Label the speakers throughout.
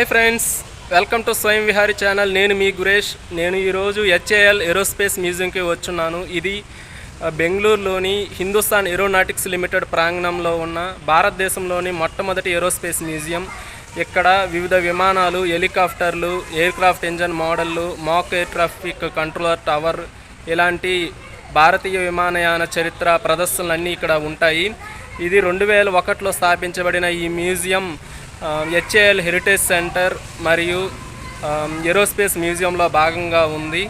Speaker 1: Hi friends welcome to స్వయం Vihari channel. నేను మీ గురేష్. నేను ఈరోజు హెచ్ఏఎల్ ఏరోస్పేస్ మ్యూజియంకి వచ్చున్నాను. ఇది బెంగళూరులోని హిందుస్థాన్ ఏరోనాటిక్స్ లిమిటెడ్ ప్రాంగణంలో ఉన్న భారతదేశంలోని మొట్టమొదటి ఏరోస్పేస్ మ్యూజియం. ఇక్కడ వివిధ విమానాలు హెలికాప్టర్లు aircraft engine మోడళ్ళు mock air traffic controller tower ఇలాంటి భారతీయ విమానయాన చరిత్ర ప్రదర్శనలన్నీ ఇక్కడ ఉంటాయి. ఇది రెండు వేల ఒకటిలో స్థాపించబడిన ఈ మ్యూజియం. హెచ్ఏఎల్ హెరిటేజ్ సెంటర్ మరియు ఆ, ఏరోస్పేస్ మ్యూజియంలో భాగంగా ఉంది.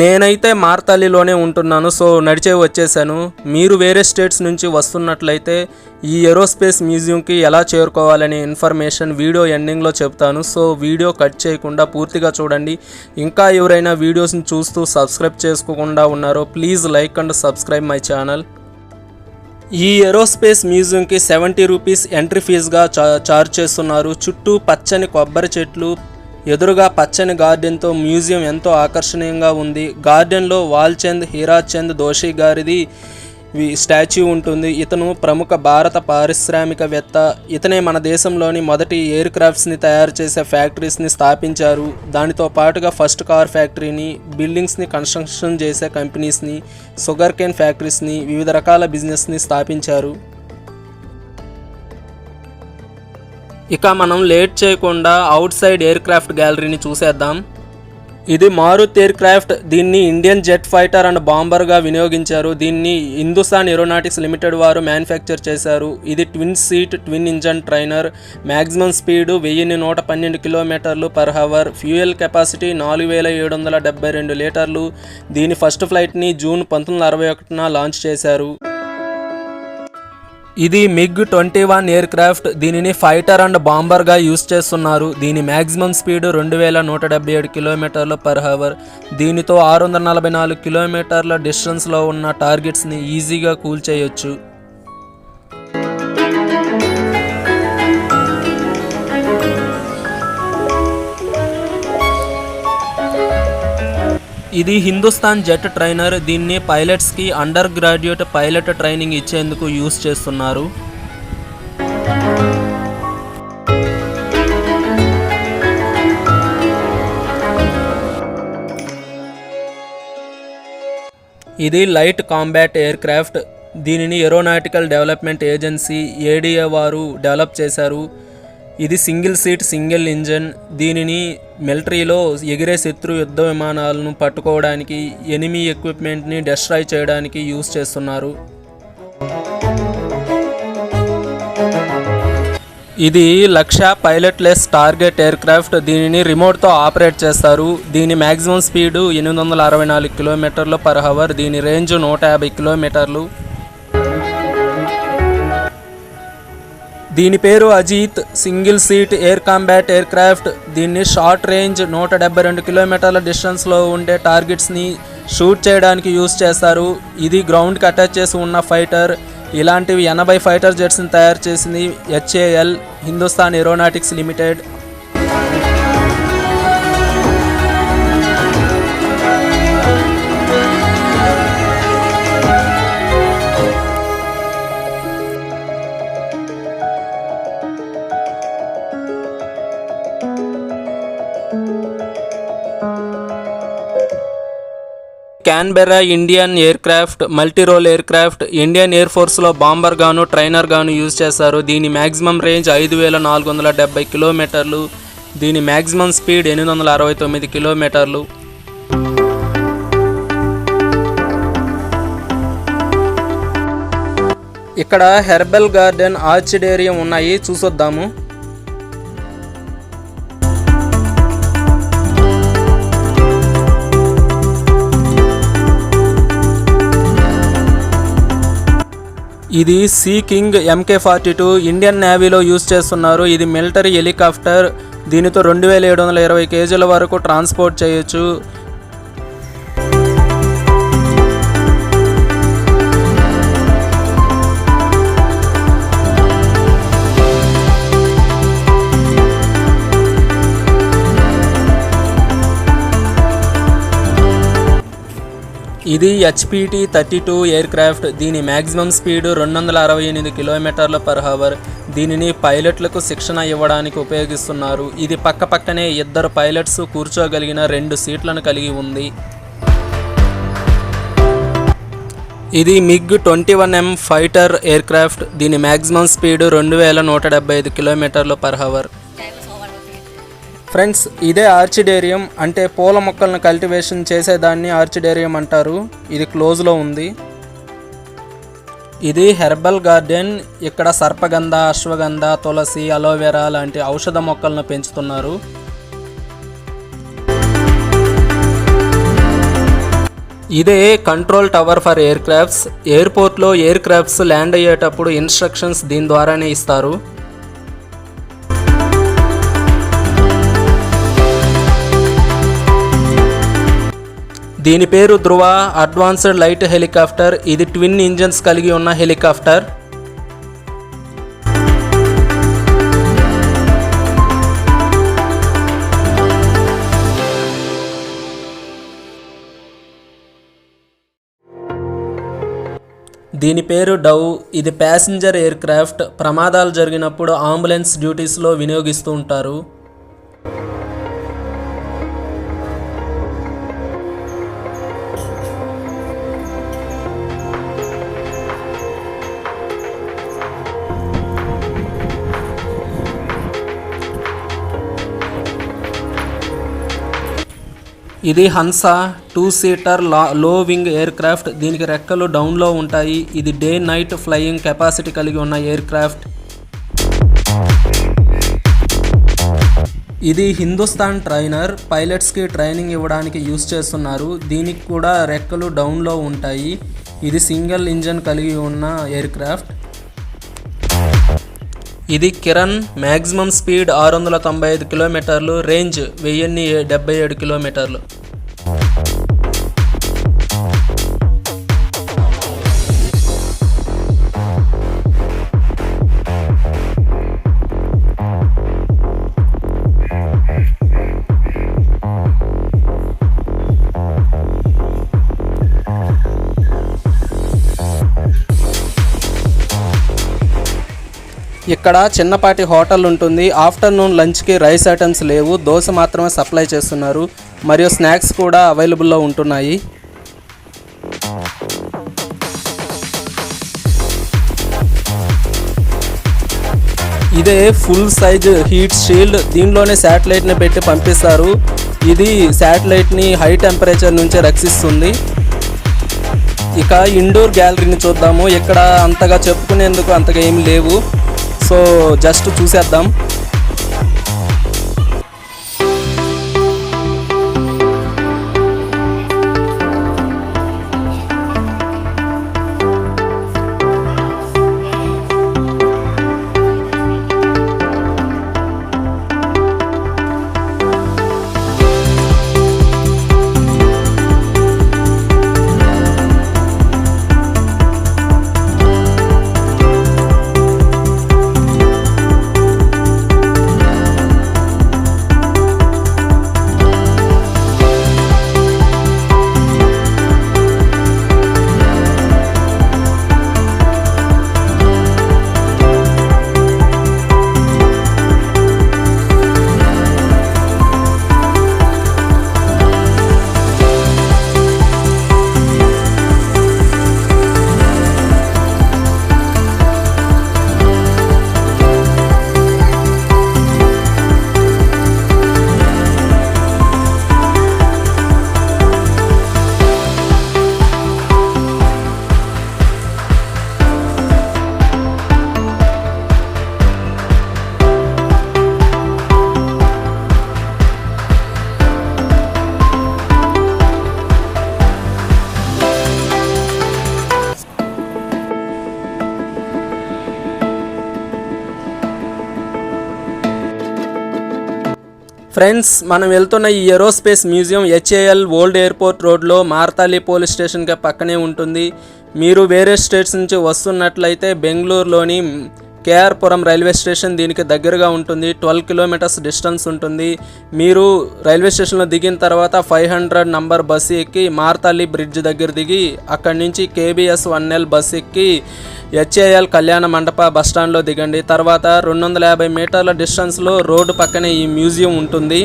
Speaker 1: నేనైతే మార్తాలిలోనే ఉంటున్నాను సో నడిచే వచ్చేసాను. మీరు వేరే స్టేట్స్ నుంచి వస్తున్నట్లయితే ఈ ఏరోస్పేస్ మ్యూజియంకి ఎలా చేరుకోవాలనే ఇన్ఫర్మేషన్ వీడియో ఎండింగ్లో చెప్తాను. సో వీడియో కట్ చేయకుండా పూర్తిగా చూడండి. ఇంకా ఎవరైనా వీడియోస్ని చూస్తూ సబ్స్క్రైబ్ చేసుకోకుండా ఉన్నారో please like and subscribe my channel. ఈ ఏరోస్పేస్ మ్యూజియంకి సెవెంటీ రూపీస్ ఎంట్రీ ఫీజుగా చా చార్జ్ చేస్తున్నారు. చుట్టూ పచ్చని కొబ్బరి చెట్లు ఎదురుగా పచ్చని గార్డెన్తో మ్యూజియం ఎంతో ఆకర్షణీయంగా ఉంది. గార్డెన్లో వాల్చంద్ హీరాచంద్ దోషి గారిది స్టాచ్యూ ఉంటుంది. ఇతను ప్రముఖ భారత పారిశ్రామికవేత్త. ఇతనే మన దేశంలోని మొదటి ఎయిర్ క్రాఫ్ట్స్ని తయారు చేసే ఫ్యాక్టరీస్ని స్థాపించారు. దానితో పాటుగా ఫస్ట్ కార్ ఫ్యాక్టరీని బిల్డింగ్స్ని కన్స్ట్రక్షన్ చేసే కంపెనీస్ని షుగర్ కేన్ ఫ్యాక్టరీస్ని వివిధ రకాల బిజినెస్ని స్థాపించారు. ఇక మనం లేట్ చేయకుండా అవుట్ సైడ్ ఎయిర్ క్రాఫ్ట్ గ్యాలరీని చూసేద్దాం. ఇది మారుత్ ఎయిర్ క్రాఫ్ట్ దీన్ని ఇండియన్ జెట్ ఫైటర్ అండ్ బాంబర్గా వినియోగించారు. దీన్ని హిందుస్థాన్ ఏరోనాటిక్స్ లిమిటెడ్ వారు మ్యానుఫ్యాక్చర్ చేశారు. ఇది twin seat twin engine trainer. Maximum speed వెయ్యిన్ని నూట పన్నెండు కిలోమీటర్లు పర్ హవర్ ఫ్యూయల్ కెపాసిటీ నాలుగు వేల ఏడు వందల డెబ్బై రెండు లీటర్లు. దీని ఫస్ట్ ఫ్లైట్ని జూన్ పంతొమ్మిది వందల అరవై ఒకటిన లాంచ్ చేశారు. ఇది MiG twenty one aircraft దీనిని ఫైటర్ అండ్ బాంబర్గా యూస్ చేస్తున్నారు. దీని మ్యాక్సిమం స్పీడ్ రెండు వేల నూట డెబ్బై ఏడు కిలోమీటర్లు పర్ హవర్. దీనితో ఆరు వందల నలభై నాలుగు కిలోమీటర్ల డిస్టెన్స్లో ఉన్న టార్గెట్స్ని ఈజీగా కూల్ చేయొచ్చు. ఇది హిందుస్థాన్ జెట్ ట్రైనర్. దీన్ని పైలట్స్కి అండర్ గ్రాడ్యుయేట్ పైలట్ ట్రైనింగ్ ఇచ్చేందుకు యూస్ చేస్తున్నారు. ఇది లైట్ కాంబాట్ ఎయిర్ క్రాఫ్ట్ దీనిని ఏరోనాటికల్ డెవలప్మెంట్ ఏజెన్సీ ఏడిఏ వారు డెవలప్ చేశారు. ఇది సింగిల్ సీట్ సింగిల్ ఇంజన్. దీనిని మిలిటరీలో ఎగిరే శత్రు యుద్ధ విమానాలను పట్టుకోవడానికి ఎనిమీ ఎక్విప్మెంట్ని డెస్ట్రాయ్ చేయడానికి యూజ్ చేస్తున్నారు. ఇది లక్ష పైలట్లెస్ టార్గెట్ ఎయిర్క్రాఫ్ట్. దీనిని రిమోట్తో ఆపరేట్ చేస్తారు. దీని మ్యాక్సిమం స్పీడు ఎనిమిది వందల అరవై నాలుగు కిలోమీటర్లు పర్ హవర్. దీని రేంజ్ నూట యాభై కిలోమీటర్లు. దీని పేరు Ajeet single seat air combat aircraft దీన్ని షార్ట్ రేంజ్ నూట డెబ్బై రెండు కిలోమీటర్ల డిస్టెన్స్లో ఉండే టార్గెట్స్ని షూట్ చేయడానికి యూజ్ చేస్తారు. ఇది గ్రౌండ్కి అటాచ్ చేసి ఉన్న ఫైటర్ ఇలాంటివి ఎనభై ఫైటర్ జెట్స్ని తయారు చేసింది HAL Hindustan aeronautics limited Canberra Indian aircraft multirole aircraft Indian air ఫోర్స్లో bomber గాను ట్రైనర్ గాను యూజ్ చేస్తారు దీని మ్యాక్సిమం రేంజ్ ఐదు వేల నాలుగు వందల డెబ్బై కిలోమీటర్లు. దీని మ్యాక్సిమం స్పీడ్ ఎనిమిది వందల అరవై తొమ్మిది కిలోమీటర్లు. ఇక్కడ హెర్బల్ గార్డెన్ ఆర్చిడేరియం ఉన్నాయి. చూసొద్దాము. ఇది Sea King MK forty two Indian నేవీలో use చేస్తున్నారు. ఇది మిలిటరీ హెలికాప్టర్. దీనితో రెండు వేల ఏడు వందల ఇరవై కేజీల వరకు ట్రాన్స్పోర్ట్ చేయొచ్చు. ఇది HPT thirty two aircraft దీని మ్యాక్సిమం స్పీడ్ రెండు వందల అరవై ఎనిమిది కిలోమీటర్ల పర్ హవర్ దీనిని పైలట్లకు శిక్షణ ఇవ్వడానికి ఉపయోగిస్తున్నారు. ఇది పక్క పక్కనే ఇద్దరు పైలట్స్ కూర్చోగలిగిన రెండు సీట్లను కలిగి ఉంది. ఇది MiG twenty one M fighter aircraft దీని మ్యాక్సిమం స్పీడ్ రెండు వేల నూట డెబ్బై ఐదు కిలోమీటర్లు పర్ హవర్ ఫ్రెండ్స్ ఇదే ఆర్చిడేరియం అంటే పూల మొక్కలను కల్టివేషన్ చేసేదాన్ని ఆర్చిడేరియం అంటారు. ఇది క్లోజ్లో ఉంది. ఇది హెర్బల్ గార్డెన్. ఇక్కడ సర్పగంధ అశ్వగంధ తులసి అలోవెరా లాంటి ఔషధ మొక్కలను పెంచుతున్నారు. ఇదే control tower for aircrafts. ఎయిర్పోర్ట్లో ఎయిర్ క్రాఫ్ట్స్ ల్యాండ్ అయ్యేటప్పుడు ఇన్స్ట్రక్షన్స్ దీని ద్వారానే ఇస్తారు. దీని పేరు ధృవ అడ్వాన్స్డ్ లైట్ హెలికాప్టర్. ఇది ట్విన్ ఇంజన్స్ కలిగి ఉన్న హెలికాప్టర్. దీని పేరు డవ్. ఇది ప్యాసింజర్ ఎయిర్ క్రాఫ్ట్ ప్రమాదాలు జరిగినప్పుడు అంబులెన్స్ డ్యూటీస్లో వినియోగిస్తూ ఉంటారు. ఇది హన్స టూ సీటర్ లా లో వింగ్ ఎయిర్ క్రాఫ్ట్ దీనికి రెక్కలు డౌన్లో ఉంటాయి. ఇది డే నైట్ ఫ్లయింగ్ కెపాసిటీ కలిగి ఉన్న ఎయిర్ క్రాఫ్ట్ ఇది హిందుస్థాన్ ట్రైనర్. పైలట్స్కి ట్రైనింగ్ ఇవ్వడానికి యూస్ చేస్తున్నారు. దీనికి కూడా రెక్కలు డౌన్లో ఉంటాయి. ఇది సింగిల్ ఇంజన్ కలిగి ఉన్న ఎయిర్ క్రాఫ్ట్ ఇది కిరణ్ మ్యాక్సిమం స్పీడ్ ఆరు వందల తొంభై ఐదు కిలోమీటర్లు రేంజ్ వెయ్యిన్ని డెబ్బై ఏడు కిలోమీటర్లు. ఇక్కడ చిన్నపాటి హోటల్ ఉంటుంది. ఆఫ్టర్నూన్ లంచ్కి రైస్ ఐటమ్స్ లేవు. దోశ మాత్రమే సప్లై చేస్తున్నారు. మరియు స్నాక్స్ కూడా అవైలబుల్లో ఉంటున్నాయి. ఇదే ఫుల్ సైజ్ హీట్ షీల్డ్. దీనిలోనే శాటిలైట్ని పెట్టి పంపిస్తారు. ఇది శాటిలైట్ని హై టెంపరేచర్ నుంచి రక్షిస్తుంది. ఇక ఇండోర్ గ్యాలరీని చూద్దాము. ఇక్కడ అంతగా చెప్పుకునేందుకు అంతగా ఏమి లేవు. సో జస్ట్ చూసేద్దాం. ఫ్రెండ్స్ మనం వెళ్తున్న ఈ aerospace museum HAL old airport రోడ్లో మార్తాలి పోలీస్ స్టేషన్కి పక్కనే ఉంటుంది. మీరు వేరే స్టేట్స్ నుంచి వస్తున్నట్లయితే బెంగళూరులోని కేఆర్పురం రైల్వే స్టేషన్ దీనికి దగ్గరగా ఉంటుంది. ట్వెల్వ్ కిలోమీటర్స్ డిస్టెన్స్ ఉంటుంది. మీరు రైల్వే స్టేషన్లో దిగిన తర్వాత ఫైవ్ హండ్రెడ్ నంబర్ బస్సు ఎక్కి మార్తాలి బ్రిడ్జ్ దగ్గర దిగి అక్కడి నుంచి కేబిఎస్ వన్ ఎల్ బస్సు ఎక్కి హెచ్ఏఎల్ కళ్యాణ మండప బస్ స్టాండ్లో దిగండి. తర్వాత రెండు వందల యాభై మీటర్ల డిస్టెన్స్లో రోడ్డు పక్కనే ఈ మ్యూజియం ఉంటుంది.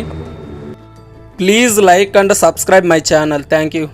Speaker 1: Please like and subscribe my channel. Thank you.